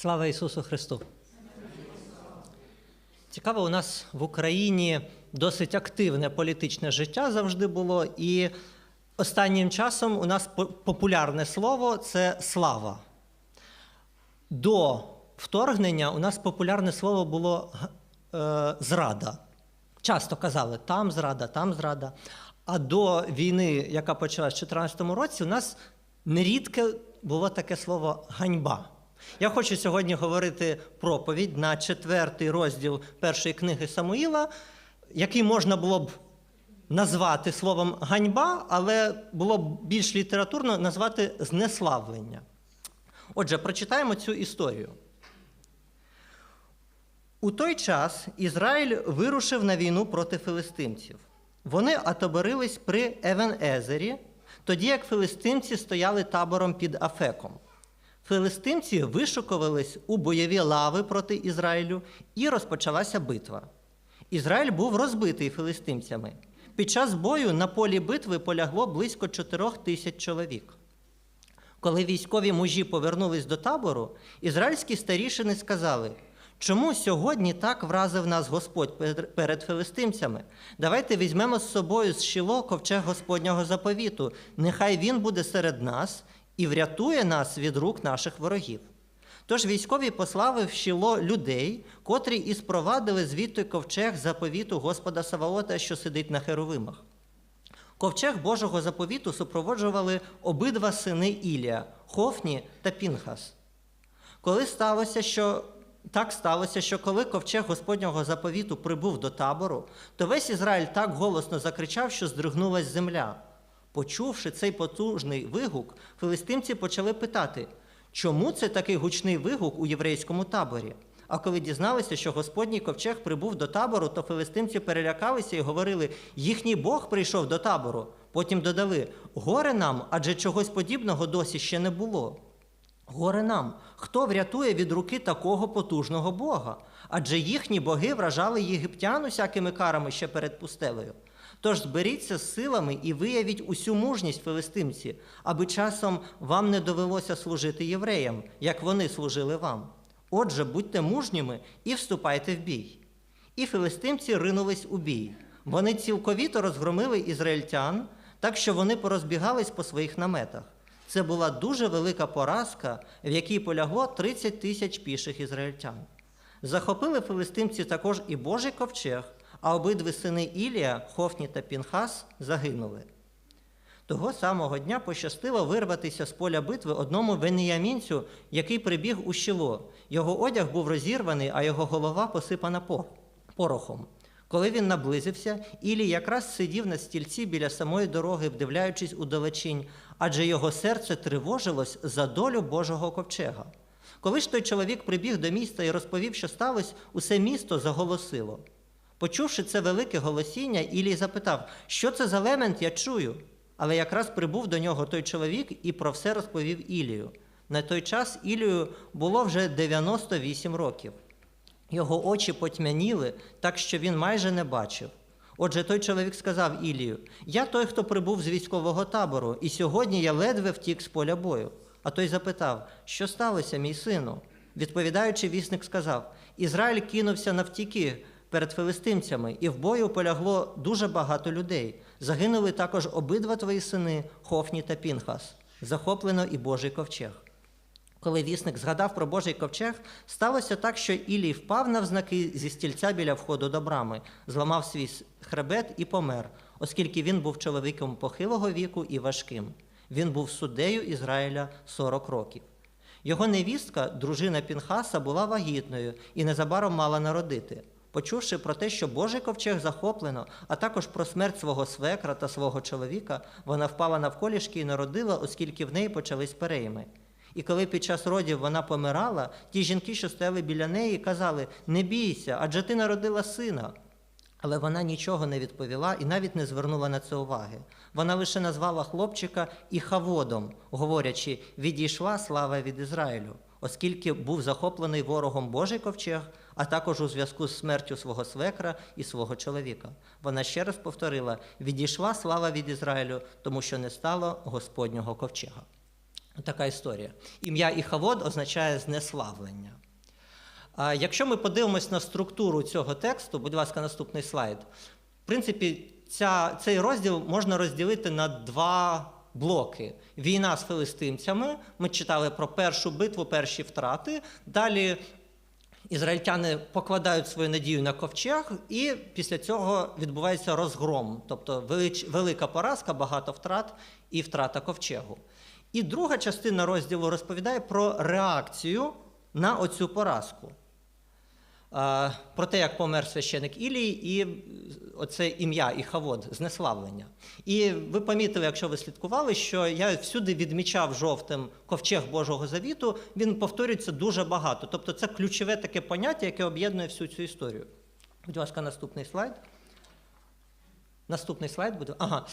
Слава Ісусу Христу! Цікаво, у нас в Україні досить активне політичне життя завжди було, і останнім часом у нас популярне слово це слава. До вторгнення у нас популярне слово було е, зрада. Часто казали там зрада, там зрада. А до війни, яка почалась в 2014 році, у нас нерідке було таке слово ганьба. Я хочу сьогодні говорити проповідь на четвертий розділ першої книги Самуїла, який можна було б назвати словом ганьба, але було б більш літературно назвати знеславлення. Отже, прочитаємо цю історію. У той час Ізраїль вирушив на війну проти филистимців. Вони отоборились при Евен-Езері, тоді як филистимці стояли табором під Афеком. Филистимці вишукувались у бойові лави проти Ізраїлю, і розпочалася битва. Ізраїль був розбитий филистимцями. Під час бою на полі битви полягло близько чотирьох тисяч чоловік. Коли військові мужі повернулись до табору, ізраїльські старішини сказали: чому сьогодні так вразив нас Господь перед- филистимцями? Давайте візьмемо з собою з Шіло ковчег Господнього заповіту. Нехай він буде серед нас і врятує нас від рук наших ворогів. Тож військові послали в Шіло людей, котрі і спровадили звідти ковчег заповіту Господа Саваота, що сидить на херовимах. Ковчег Божого заповіту супроводжували обидва сини Ілія Хофні та Пінхас. Коли сталося, що так сталося, що коли ковчег Господнього заповіту прибув до табору, то весь Ізраїль так голосно закричав, що здригнулась земля. Почувши цей потужний вигук, филистимці почали питати, чому це такий гучний вигук у єврейському таборі? А коли дізналися, що Господній ковчег прибув до табору, то филистимці перелякалися і говорили: їхній Бог прийшов до табору. Потім додали: горе нам, адже чогось подібного досі ще не було. Горе нам, хто врятує від руки такого потужного Бога? Адже їхні боги вражали єгиптян усякими карами ще перед пустелею. Тож зберіться з силами і виявіть усю мужність филистимці, аби часом вам не довелося служити євреям, як вони служили вам. Отже, будьте мужніми і вступайте в бій. І филистимці ринулись у бій. Вони цілковіто розгромили ізраїльтян, так що вони порозбігались по своїх наметах. Це була дуже велика поразка, в якій полягло 30 тисяч піших ізраїльтян. Захопили филистимці також і Божий ковчег, а обидві сини Ілія, Хофні та Пінхас, загинули. Того самого дня пощастило вирватися з поля битви одному веніямінцю, який прибіг у щіло. Його одяг був розірваний, а його голова посипана порохом. Коли він наблизився, Ілій якраз сидів на стільці біля самої дороги, вдивляючись у далечінь, адже його серце тривожилось за долю Божого ковчега. Коли ж той чоловік прибіг до міста і розповів, що сталося, усе місто заголосило. Почувши це велике голосіння, Ілій запитав, що це за лемент я чую. Але якраз прибув до нього той чоловік і про все розповів Ілію. На той час Ілію було вже 98 років. Його очі потьмяніли, так що він майже не бачив. Отже, той чоловік сказав Ілію: Я той, хто прибув з військового табору, і сьогодні я ледве втік з поля бою. А той запитав, що сталося, мій сину? Відповідаючи, вісник сказав: Ізраїль кинувся навтіки перед филистимцями, і в бою полягло дуже багато людей. Загинули також обидва твої сини, Хофні та Пінхас. Захоплено і Божий ковчег. Коли вісник згадав про Божий ковчег, сталося так, що Ілій впав навзнаки зі стільця біля входу до брами, зламав свій хребет і помер, оскільки він був чоловіком похилого віку і важким. Він був суддею Ізраїля 40 років. Його невістка, дружина Пінхаса, була вагітною і незабаром мала народити. Почувши про те, що Божий ковчег захоплено, а також про смерть свого свекра та свого чоловіка, вона впала навколішки і народила, оскільки в неї почались перейми. І коли під час родів вона помирала, ті жінки, що стояли біля неї, казали: Не бійся, адже ти народила сина. Але вона нічого не відповіла і навіть не звернула на це уваги. Вона лише назвала хлопчика Іхаводом, говорячи, відійшла слава від Ізраїлю, оскільки був захоплений ворогом Божий ковчег, а також у зв'язку з смертю свого свекра і свого чоловіка. Вона ще раз повторила: відійшла слава від Ізраїлю, тому що не стало Господнього ковчега. Така історія. Ім'я Іхавод означає знеславлення. А якщо ми подивимось на структуру цього тексту, будь ласка, наступний слайд. В принципі, ця, цей розділ можна розділити на два блоки: війна з филистимцями. Ми читали про першу битву, перші втрати. Далі ізраїльтяни покладають свою надію на ковчег, і після цього відбувається розгром, тобто велика поразка, багато втрат і втрата ковчегу. І друга частина розділу розповідає про реакцію на оцю поразку. Про те, як помер священик Ілій, і оце ім'я Іхавод, знеславлення. І ви помітили, якщо ви слідкували, що я всюди відмічав жовтим ковчег Божого Завіту, він повторюється дуже багато. Тобто це ключове таке поняття, яке об'єднує всю цю історію. Будь ласка, наступний слайд. Наступний слайд буде. Ага.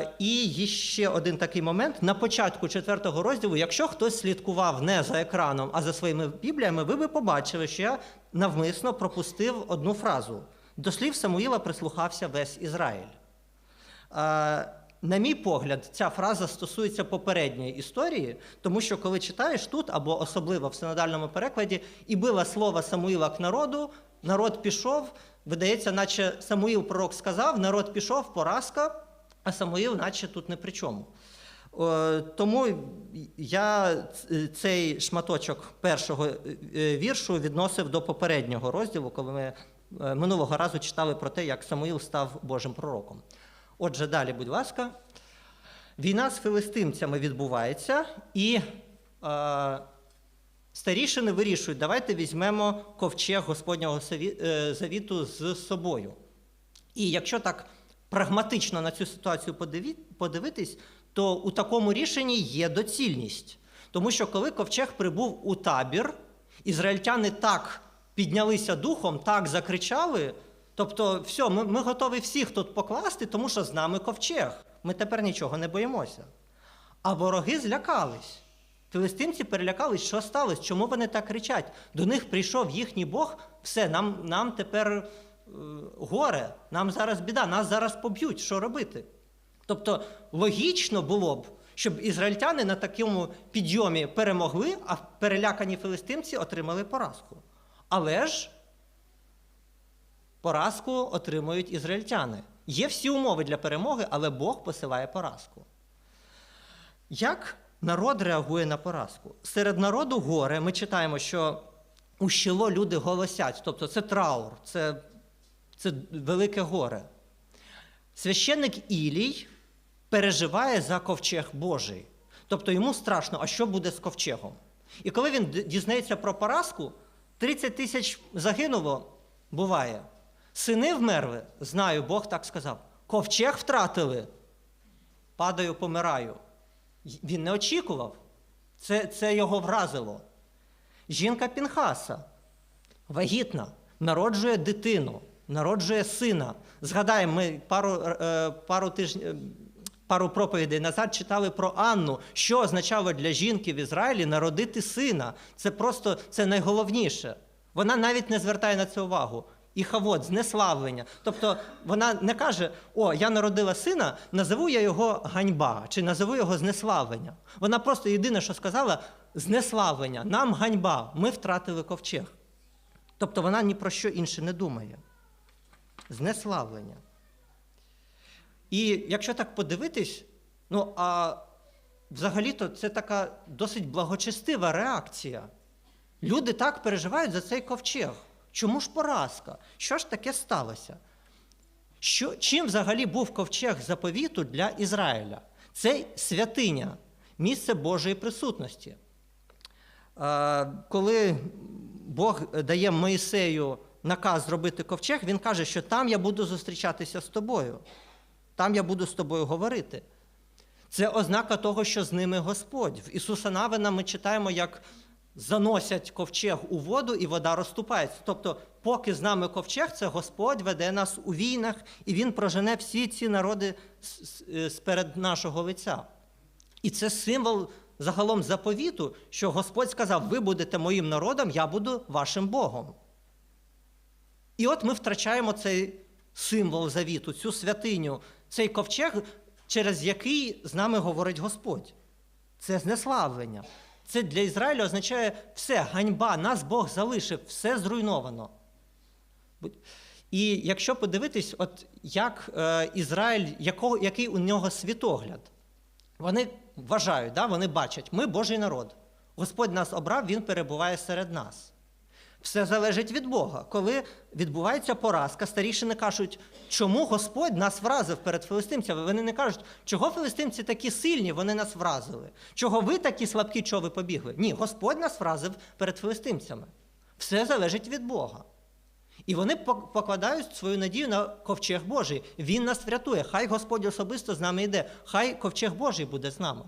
Е, і ще один такий момент. На початку четвертого розділу, якщо хтось слідкував не за екраном, а за своїми бібліями, ви би побачили, що я навмисно пропустив одну фразу. До слів Самуїла прислухався весь Ізраїль. Е, на мій погляд, ця фраза стосується попередньої історії, тому що коли читаєш тут, або особливо в синодальному перекладі, і було слово Самуїла к народу, народ пішов, видається, наче Самуїл пророк сказав, народ пішов, поразка, а Самуїл, наче тут не при чому. Е, Тому я цей шматочок першого е, віршу відносив до попереднього розділу, коли ми е, минулого разу читали про те, як Самуїл став Божим пророком. Отже, далі, будь ласка, війна з филистимцями відбувається, і е, старішини вирішують, давайте візьмемо ковчег Господнього е, завіту з собою. І якщо так прагматично на цю ситуацію подивитись, то у такому рішенні є доцільність. Тому що коли ковчег прибув у табір, ізраїльтяни так піднялися духом, так закричали. Тобто, все, ми, ми готові всіх тут покласти, тому що з нами ковчег. Ми тепер нічого не боїмося. А вороги злякались. Філистимці перелякались, що сталося, чому вони так кричать? До них прийшов їхній Бог, все, нам, нам тепер е, горе, нам зараз біда, нас зараз поб'ють, що робити? Тобто логічно було б, щоб ізраїльтяни на такому підйомі перемогли, а перелякані филистимці отримали поразку. Але ж поразку отримують ізраїльтяни. Є всі умови для перемоги, але Бог посилає поразку. Як народ реагує на поразку? Серед народу горе ми читаємо, що у щело люди голосять, тобто це траур, це, це велике горе. Священник Ілій переживає за ковчег Божий. Тобто йому страшно, а що буде з ковчегом? І коли він дізнається про поразку, 30 тисяч загинуло, буває. Сини вмерли, знаю, Бог так сказав. Ковчег втратили, падаю, помираю. Він не очікував. Це, це його вразило. Жінка Пінхаса, вагітна, народжує дитину, народжує сина. Згадаємо, ми пару, е, пару тижнів. Пару проповідей назад читали про Анну, що означало для жінки в Ізраїлі народити сина. Це просто це найголовніше. Вона навіть не звертає на це увагу. І хавот, знеславлення. Тобто вона не каже: О, я народила сина, назову я його ганьба чи назову його знеславлення. Вона просто єдине, що сказала, знеславлення, нам ганьба, ми втратили ковчег. Тобто вона ні про що інше не думає. Знеславлення. І якщо так подивитись, ну а взагалі-то це така досить благочестива реакція. Люди так переживають за цей ковчег. Чому ж поразка? Що ж таке сталося? Що, чим взагалі був ковчег заповіту для Ізраїля? Це святиня, місце Божої присутності. Коли Бог дає Моїсею наказ зробити ковчег, він каже, що там я буду зустрічатися з тобою, там я буду з тобою говорити. Це ознака того, що з ними Господь. В Ісуса Навина ми читаємо, як заносять ковчег у воду, і вода розступається. Тобто, поки з нами ковчег, це Господь веде нас у війнах, і Він прожене всі ці народи з- сперед нашого лиця. І це символ загалом заповіту, що Господь сказав: ви будете моїм народом, я буду вашим Богом. І от ми втрачаємо цей символ завіту, цю святиню, цей ковчег, через який з нами говорить Господь. це знеславлення. Це для Ізраїля означає все, ганьба, нас Бог залишив, все зруйновано. І якщо подивитись, от як е, Ізраїль, якого, який у нього світогляд, вони вважають, да, вони бачать, ми Божий народ. Господь нас обрав, Він перебуває серед нас. Все залежить від Бога. Коли відбувається поразка, старішини кажуть, чому Господь нас вразив перед филистимцями. Вони не кажуть, чого филистимці такі сильні, вони нас вразили. Чого ви такі слабкі, чого ви побігли? Ні, Господь нас вразив перед филистимцями. Все залежить від Бога. І вони покладають свою надію на ковчег Божий. Він нас врятує. Хай Господь особисто з нами йде, хай ковчег Божий буде з нами.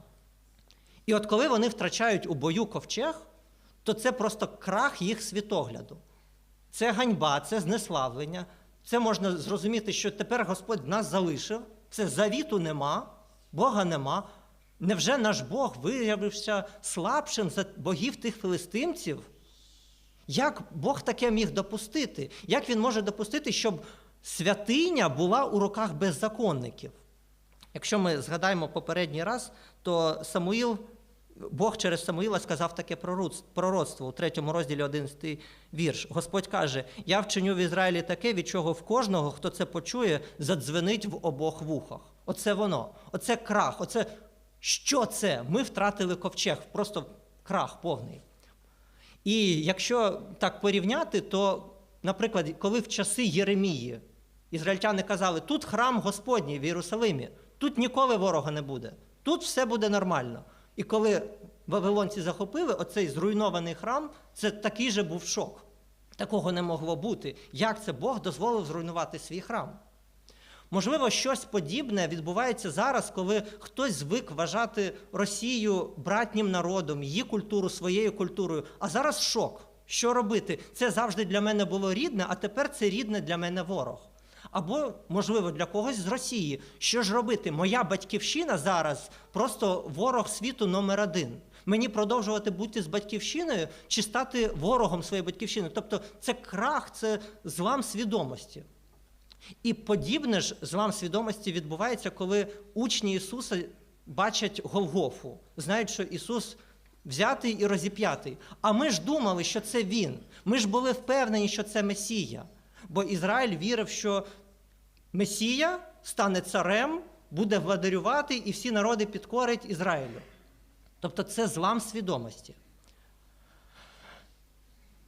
І от коли вони втрачають у бою ковчег, то це просто крах їх світогляду. Це ганьба, це знеславлення. Це можна зрозуміти, що тепер Господь нас залишив, це завіту нема, Бога нема. Невже наш Бог виявився слабшим за богів тих филистимців? Як Бог таке міг допустити? Як він може допустити, щоб святиня була у руках беззаконників? Якщо ми згадаємо попередній раз, то Самуїл, Бог через Самуїла сказав таке пророцтво у третьому розділі 11 вірш. Господь каже: Я вчиню в Ізраїлі таке, від чого в кожного, хто це почує, задзвенить в обох вухах. Оце воно, оце крах, оце що це? Ми втратили ковчег, просто крах повний. І якщо так порівняти, то, наприклад, коли в часи Єремії ізраїльтяни казали, тут храм Господній в Єрусалимі, тут ніколи ворога не буде, тут все буде нормально. І коли вавилонці захопили оцей зруйнований храм, це такий же був шок. Такого не могло бути. Як це Бог дозволив зруйнувати свій храм? Можливо, щось подібне відбувається зараз, коли хтось звик вважати Росію братнім народом, її культуру своєю культурою. А зараз шок. Що робити? Це завжди для мене було рідне, а тепер це рідне для мене ворог. Або, можливо, для когось з Росії. Що ж робити? Моя батьківщина зараз просто ворог світу номер один. Мені продовжувати бути з батьківщиною чи стати ворогом своєї батьківщини. Тобто це крах, це злам свідомості. І подібне ж злам свідомості відбувається, коли учні Ісуса бачать Голгофу, знають, що Ісус взятий і розіп'ятий. А ми ж думали, що це Він. Ми ж були впевнені, що це Месія. Бо Ізраїль вірив, що Месія стане царем, буде владарювати, і всі народи підкорять Ізраїлю. Тобто це злам свідомості.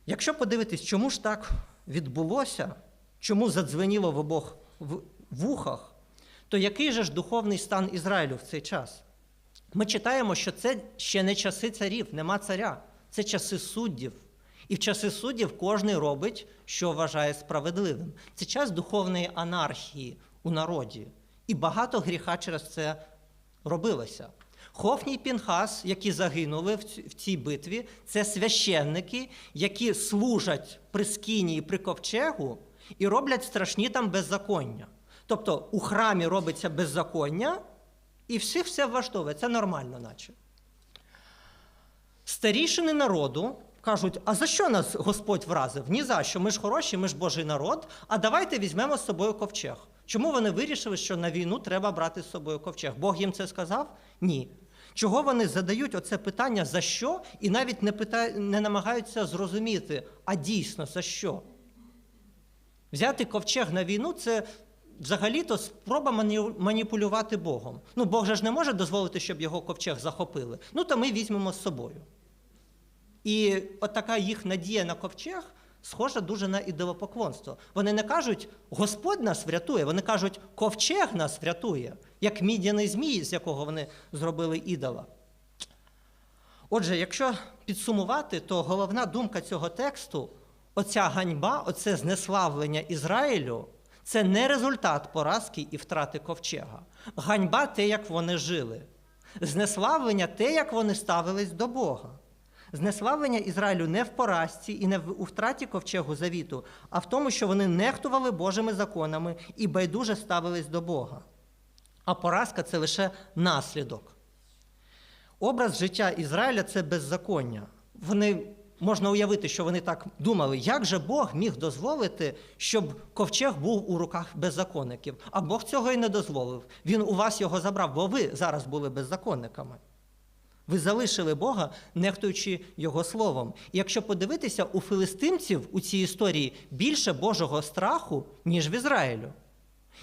Якщо подивитись, чому ж так відбулося, чому задзвеніло в обох вухах, то який же ж духовний стан Ізраїлю в цей час? Ми читаємо, що це ще не часи царів, нема царя, це часи суддів. І в часи суддів кожен робить, що вважає справедливим. Це час духовної анархії у народі. І багато гріха через це робилося. Хофній Пінхас, які загинули в цій битві, це священники, які служать при скині і при ковчегу і роблять страшні там беззаконня. Тобто у храмі робиться беззаконня, і всіх все влаштовує. Це нормально, наче. Старішини народу кажуть: а за що нас Господь вразив? Ні за що. Ми ж хороші, ми ж Божий народ. А давайте візьмемо з собою ковчег. Чому вони вирішили, що на війну треба брати з собою ковчег? Бог їм це сказав? Ні. Чого вони задають оце питання за що, і навіть не, пита... не намагаються зрозуміти, а дійсно за що? Взяти ковчег на війну це взагалі-то спроба маніпулювати Богом. Ну, Бог же ж не може дозволити, щоб його ковчег захопили. Ну, то ми візьмемо з собою. І от така їх надія на ковчег схожа дуже на ідолопоклонство. Вони не кажуть, Господь нас врятує, вони кажуть, ковчег нас врятує, як мідяний змій, з якого вони зробили ідола. Отже, якщо підсумувати, то головна думка цього тексту оця ганьба, оце знеславлення Ізраїлю, це не результат поразки і втрати ковчега. Ганьба те, як вони жили. Знеславлення те, як вони ставились до Бога. Знеславлення Ізраїлю не в поразці і не в у втраті ковчегу завіту, а в тому, що вони нехтували Божими законами і байдуже ставились до Бога. А поразка це лише наслідок. Образ життя Ізраїля це беззаконня. Вони можна уявити, що вони так думали, як же Бог міг дозволити, щоб ковчег був у руках беззаконників. А Бог цього і не дозволив. Він у вас його забрав, бо ви зараз були беззаконниками. Ви залишили Бога, нехтуючи Його словом. І якщо подивитися, у филистимців у цій історії більше Божого страху, ніж в Ізраїлю.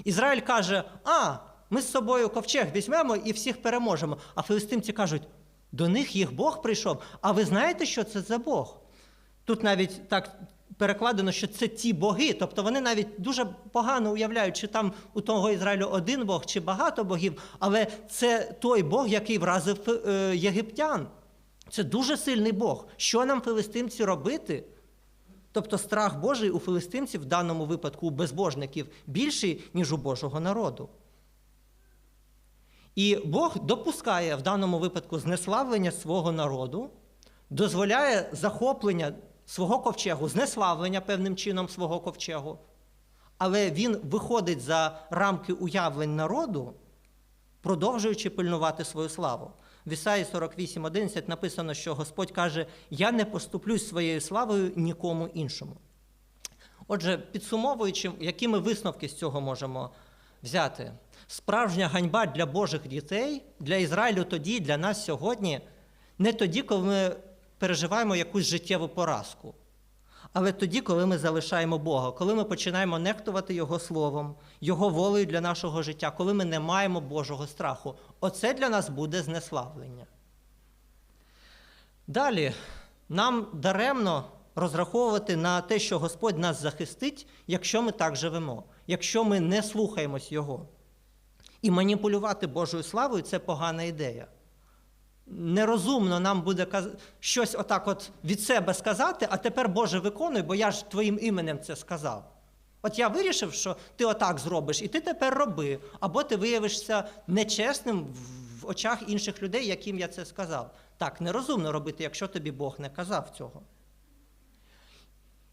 Ізраїль каже: А, ми з собою ковчег візьмемо і всіх переможемо. А филистимці кажуть, до них їх Бог прийшов. А ви знаєте, що це за Бог? Тут навіть так перекладено, що це ті боги. Тобто вони навіть дуже погано уявляють, чи там у того Ізраїлю один Бог, чи багато богів, але це той Бог, який вразив е, єгиптян. Це дуже сильний Бог. Що нам, филистимці, робити? Тобто страх Божий у филистимців в даному випадку у безбожників більший, ніж у Божого народу. І Бог допускає в даному випадку знеславлення свого народу, дозволяє захоплення свого ковчегу, знеславлення певним чином свого ковчегу, але він виходить за рамки уявлень народу, продовжуючи пильнувати свою славу. В Ісаї 48.11 написано, що Господь каже: Я не поступлюсь своєю славою нікому іншому. Отже, підсумовуючи, які ми висновки з цього можемо взяти, справжня ганьба для Божих дітей, для Ізраїлю тоді, для нас сьогодні, не тоді, коли ми переживаємо якусь життєву поразку, але тоді, коли ми залишаємо Бога, коли ми починаємо нехтувати Його словом, Його волею для нашого життя, коли ми не маємо Божого страху, оце для нас буде знеславлення. Далі нам даремно розраховувати на те, що Господь нас захистить, якщо ми так живемо, якщо ми не слухаємось Його. І маніпулювати Божою славою це погана ідея. Нерозумно нам буде щось отак от від себе сказати, а тепер, Боже, виконуй, бо я ж твоїм іменем це сказав. От я вирішив, що ти отак зробиш, і ти тепер роби, або ти виявишся нечесним в очах інших людей, яким я це сказав. Так, нерозумно робити, якщо тобі Бог не казав цього.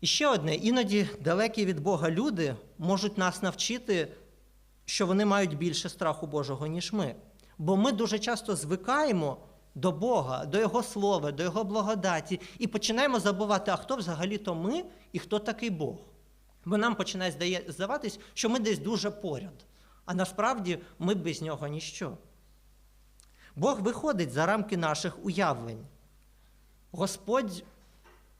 І ще одне: іноді далекі від Бога люди можуть нас навчити, що вони мають більше страху Божого, ніж ми. Бо ми дуже часто звикаємо до Бога, до Його слова, до Його благодаті, і починаємо забувати, а хто взагалі-то ми і хто такий Бог. Бо нам починає здаватись, що ми десь дуже поряд, а насправді ми без нього ніщо. Бог виходить за рамки наших уявлень. Господь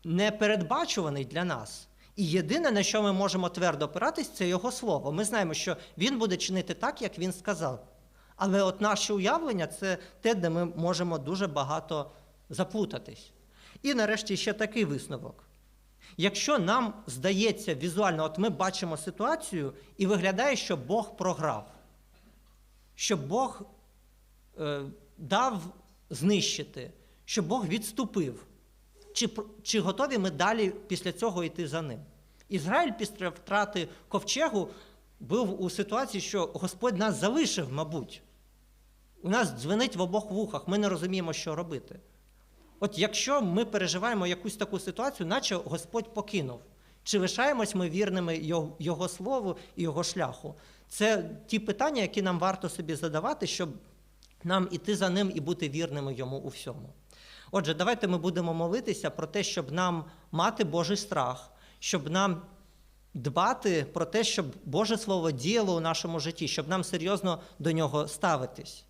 непередбачуваний для нас. І єдине, на що ми можемо твердо опиратись, це Його слово. Ми знаємо, що Він буде чинити так, як Він сказав. Але от наше уявлення це те, де ми можемо дуже багато заплутатись. І нарешті ще такий висновок. Якщо нам здається візуально, от ми бачимо ситуацію, і виглядає, що Бог програв, що Бог е, дав знищити, що Бог відступив, чи, чи готові ми далі після цього йти за ним? Ізраїль після втрати ковчегу був у ситуації, що Господь нас залишив, мабуть. У нас дзвенить в обох вухах, ми не розуміємо, що робити. От якщо ми переживаємо якусь таку ситуацію, наче Господь покинув, чи лишаємось ми вірними Його, його слову і Його шляху? Це ті питання, які нам варто собі задавати, щоб нам іти за ним і бути вірними йому у всьому. Отже, давайте ми будемо молитися про те, щоб нам мати Божий страх, щоб нам дбати про те, щоб Боже Слово діяло у нашому житті, щоб нам серйозно до нього ставитись.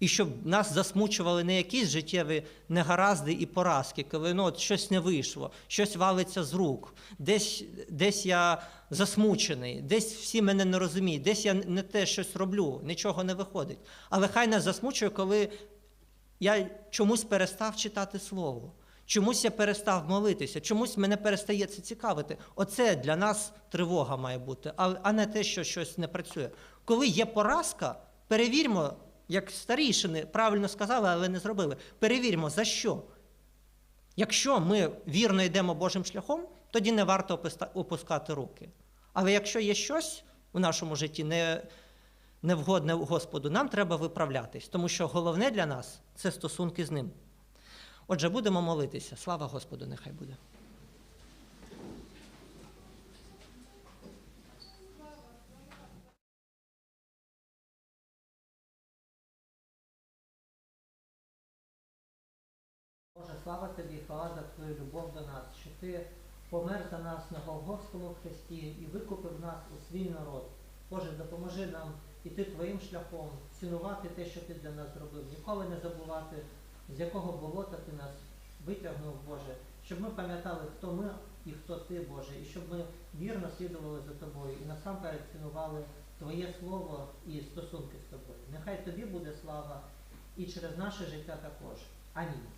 І щоб нас засмучували не якісь життєві негаразди і поразки, коли ну, от щось не вийшло, щось валиться з рук, десь десь я засмучений, десь всі мене не розуміють, десь я не те щось роблю, нічого не виходить. Але хай нас засмучує, коли я чомусь перестав читати слово, чомусь я перестав молитися, чомусь мене перестає це цікавити. Оце для нас тривога має бути, а не те, що щось не працює. Коли є поразка, перевірмо як старішини правильно сказали, але не зробили. Перевіримо, за що. Якщо ми вірно йдемо Божим шляхом, тоді не варто опускати руки. Але якщо є щось у нашому житті не, невгодне Господу, нам треба виправлятись, тому що головне для нас це стосунки з ним. Отже, будемо молитися. Слава Господу, нехай буде. Боже, слава тобі, хвала за твою любов до нас, що ти помер за нас на Голгофському хресті і викупив нас у свій народ. Боже, допоможи нам іти твоїм шляхом, цінувати те, що ти для нас зробив, ніколи не забувати з якого болота ти нас витягнув, Боже, щоб ми пам'ятали, хто ми і хто ти, Боже, і щоб ми вірно слідували за тобою і насамперед цінували Твоє Слово і стосунки з тобою. Нехай тобі буде слава і через наше життя також. Амінь.